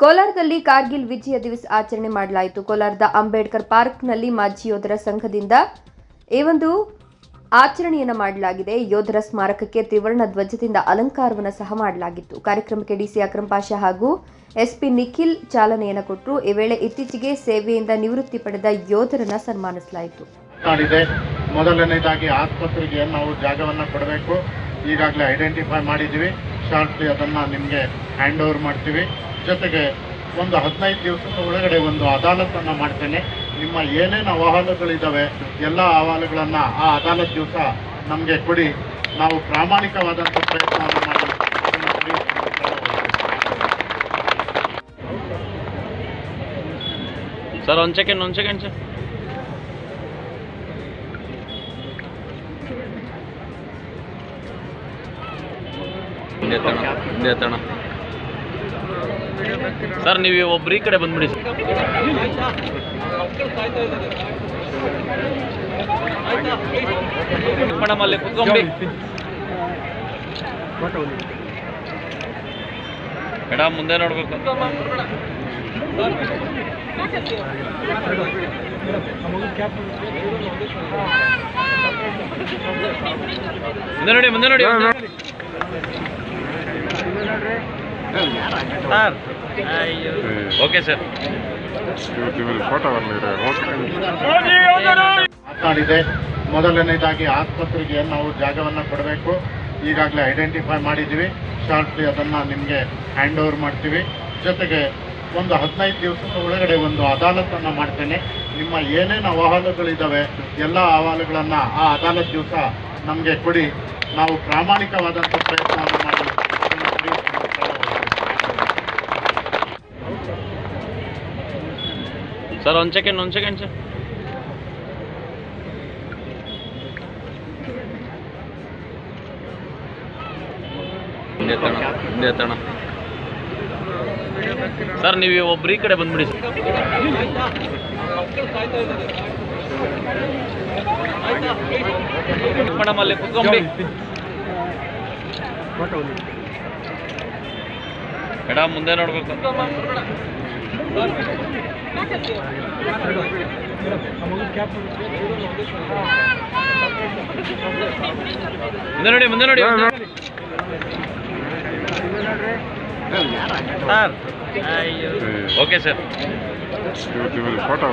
ಕೋಲಾರದಲ್ಲಿ ಕಾರ್ಗಿಲ್ ವಿಜಯ ದಿವಸ ಆಚರಣೆ ಮಾಡಲಾಯಿತು. ಕೋಲಾರದ ಅಂಬೇಡ್ಕರ್ ಪಾರ್ಕ್ನಲ್ಲಿ ಮಾಜಿ ಯೋಧರ ಸಂಘದಿಂದ ಈ ಒಂದು ಆಚರಣೆಯನ್ನು ಮಾಡಲಾಗಿದೆ. ಯೋಧರ ಸ್ಮಾರಕಕ್ಕೆ ತ್ರಿವರ್ಣ ಧ್ವಜದಿಂದ ಅಲಂಕಾರವನ್ನು ಸಹ ಮಾಡಲಾಗಿತ್ತು. ಕಾರ್ಯಕ್ರಮಕ್ಕೆ ಡಿಸಿ ಅಕ್ರಮ್ ಪಾಷ ಹಾಗೂ ಎಸ್ಪಿ ನಿಖಿಲ್ ಚಾಲನೆಯನ್ನು ಕೊಟ್ಟರು. ಈ ವೇಳೆ ಇತ್ತೀಚೆಗೆ ಸೇವೆಯಿಂದ ನಿವೃತ್ತಿ ಪಡೆದ ಯೋಧರನ್ನ ಸನ್ಮಾನಿಸಲಾಯಿತು. ಮೊದಲನೇದಾಗಿ ಆಸ್ಪತ್ರೆಗೆ ನಾವು ಜಾಗವನ್ನು ಕೊಡಬೇಕು. ಈಗಾಗಲೇ ಐಡೆಂಟಿಫೈ ಮಾಡಿದ್ದೀವಿ. ಶಾರ್ಟ್ಲಿ ಅದನ್ನು ನಿಮಗೆ ಹ್ಯಾಂಡ್ ಓವರ್ ಮಾಡ್ತೀವಿ. ಜೊತೆಗೆ ಒಂದು ಹದಿನೈದು ದಿವಸದ ಒಳಗಡೆ ಒಂದು ಅದಾಲತನ್ನು ಮಾಡ್ತೇನೆ. ನಿಮ್ಮ ಏನೇನು ಅಹವಾಲುಗಳಿದ್ದಾವೆ ಎಲ್ಲ ಅಹವಾಲುಗಳನ್ನು ಆ ಅದಾಲತ್ ದಿವಸ ನಮಗೆ ಕೊಡಿ. ನಾವು ಪ್ರಾಮಾಣಿಕವಾದಂಥ ಪ್ರಯತ್ನವನ್ನು ಮಾಡಿ. ಸರ್, ಒಂದು ಸೆಕೆಂಡ್ ಒಂದು ಸೆಕೆಂಡ್ ಸರ್ ಹಿಂದೆ ತಣ ಸರ್, ನೀವು ಒಬ್ರು ಈ ಕಡೆ ಬಂದ್ಬಿಡಿ. ಸರ್ ಮೇಡಮ್ ಅಲ್ಲಿ ಕುತ್ಕೊಂಬಿಡಿ ಮೇಡಮ್ ಮುಂದೆ ನೋಡ್ಬೇಕು ಮುಂದೆ ನೋಡಿ ಮುಂದೆ ನೋಡಿ. ಸರ್. Okay sir. ಫೋಟೋ ಬರಲಿದೆ ಮಾತನಾಡಿದೆ. ಮೊದಲನೇದಾಗಿ ಆಸ್ಪತ್ರೆಗೆ ನಾವು ಜಾಗವನ್ನು ಕೊಡಬೇಕು. ಈಗಾಗಲೇ ಐಡೆಂಟಿಫೈ ಮಾಡಿದ್ದೀವಿ. ಶಾರ್ಟ್ಲಿ ಅದನ್ನು ನಿಮಗೆ ಹ್ಯಾಂಡ್ ಓವರ್ ಮಾಡ್ತೀವಿ. ಜೊತೆಗೆ ಒಂದು ಹದಿನೈದು ದಿವಸದ ಒಳಗಡೆ ಒಂದು ಅದಾಲತನ್ನು ಮಾಡ್ತೇನೆ. ನಿಮ್ಮ ಏನೇನು ಅಹವಾಲುಗಳಿದ್ದಾವೆ ಎಲ್ಲ ಅಹವಾಲುಗಳನ್ನು ಆ ಅದಾಲತ್ ದಿವಸ ನಮಗೆ ಕೊಡಿ. ನಾವು ಪ್ರಾಮಾಣಿಕವಾದಂಥ ಪ್ರಯತ್ನವನ್ನು ಮಾಡಿ ಅದನ್ನ ಪರಿಹರಿಸಬೇಕು. ಸರ್ ಒಂದು ಸೆಕೆಂಡ್ ಒಂದು ಸೆಕೆಂಡ್ ಸರ್ ಹಿಂದೆ ತಣ ಹಿಂದೆ ತಣ ಸರ್ ನೀವು ಒಬ್ರು ಈ ಕಡೆ ಬಂದ್ಬಿಡಿ ಸರ್ ಮೇಡಮ್ ಅಲ್ಲಿ ಕುತ್ಕೊಂಬಿಡಿ ಮೇಡಮ್ ಮುಂದೆ ನೋಡ್ಬೇಕು. ಮುಂದೆ ನೋಡಿ ಮುಂದೆ ನೋಡಿ ಸರ್. Okay sir. ಫೋಟೋ